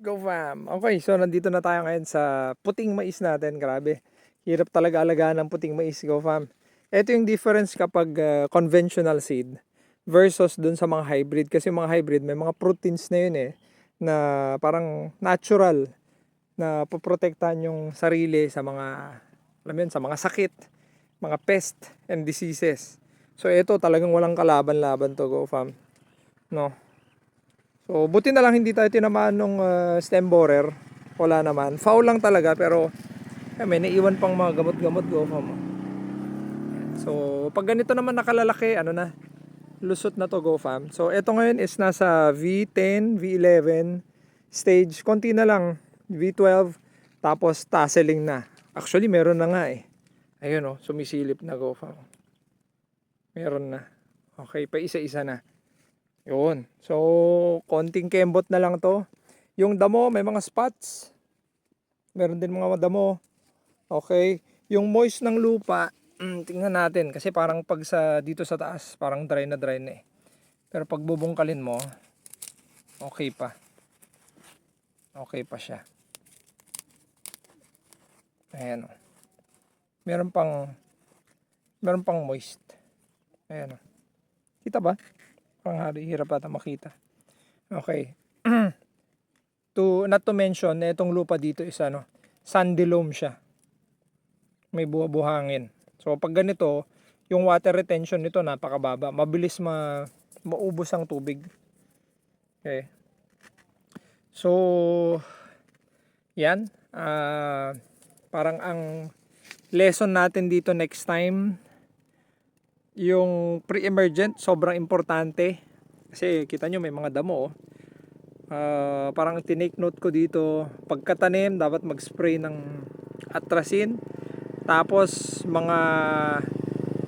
Go fam! Okay, so nandito na tayo ngayon sa puting mais natin. Grabe. Hirap talaga alagaan ng puting mais, go fam. Ito yung difference kapag uh, conventional seed versus dun sa mga hybrid. Kasi mga hybrid, may mga proteins na yun eh, na parang natural na poprotektahan yung sarili sa mga, alam yun, sa mga sakit, mga pest and diseases. So ito talagang walang kalaban-laban to, go fam. No? So, buti na lang hindi tayo tinamaan nung uh, stem borer. Wala naman. Foul lang talaga pero eh, may naiwan pang mga gamot-gamot go fam. So, pag ganito naman nakalalaki, ano na, lusot na to go fam. So, ito ngayon is nasa V10, V11 stage. Konti na lang. V12 tapos tasseling na. Actually, meron na nga eh. Ayun oh, sumisilip na go fam. Meron na. Okay, pa isa-isa na. Yun. So, konting kembot na lang to. Yung damo, may mga spots. Meron din mga damo. Okay. Yung moist ng lupa, mm, tingnan natin. Kasi parang pag sa, dito sa taas, parang dry na dry na eh. Pero pag bubungkalin mo, okay pa. Okay pa siya. Ayan. Meron pang, meron pang moist. Ayan. Kita ba? Parang hari, hirap ata makita. Okay. to, not to mention, itong lupa dito is ano, sandy loam siya. May buha-buhangin. So, pag ganito, yung water retention nito napakababa. Mabilis ma maubos ang tubig. Okay. So, yan. Ah, parang ang lesson natin dito next time, yung pre-emergent, sobrang importante. Kasi kita nyo may mga damo. Oh. Ah, parang tinake note ko dito, pagkatanim, dapat mag-spray ng atrasin. Tapos, mga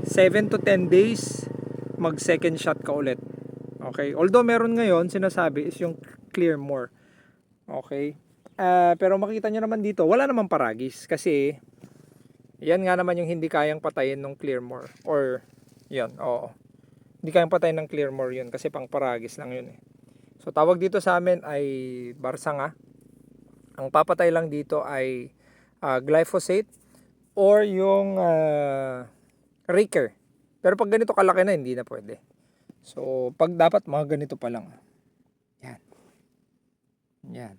7 to 10 days, mag second shot ka ulit. Okay. Although meron ngayon, sinasabi is yung clear more. Okay. Ah, pero makita nyo naman dito, wala namang paragis. Kasi, yan nga naman yung hindi kayang patayin ng clear more. Or, yan, oo. Hindi kayang patayin ng clear more yun. Kasi pang paragis lang yun eh. So, tawag dito sa amin ay barsanga. Ang papatay lang dito ay ah, glyphosate or yung ah, raker. Pero pag ganito kalaki na, hindi na pwede. So, pag dapat mga ganito pa lang. Yan. Yan.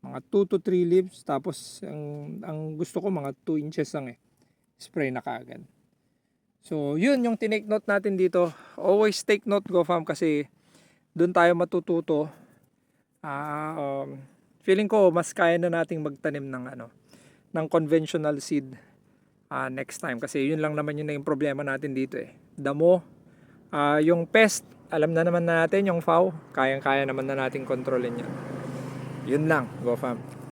Mga 2 to 3 leaves. Tapos, ang, ang gusto ko mga 2 inches lang eh. Spray na kaagad. So, yun yung tinake note natin dito. Always take note, GoFam, kasi doon tayo matututo. Ah, um, feeling ko, mas kaya na nating magtanim ng ano, ng conventional seed ah, next time. Kasi yun lang naman yun na yung problema natin dito eh. Damo, ah, yung pest, alam na naman natin yung FAO. Kayang-kaya naman na nating kontrolin yan. Yun lang, GoFam.